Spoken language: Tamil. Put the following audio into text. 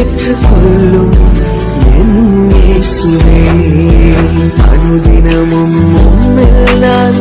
ஏற்றுக்கொள்ளும் என் இயேசுவே. அனுதினமும் நான்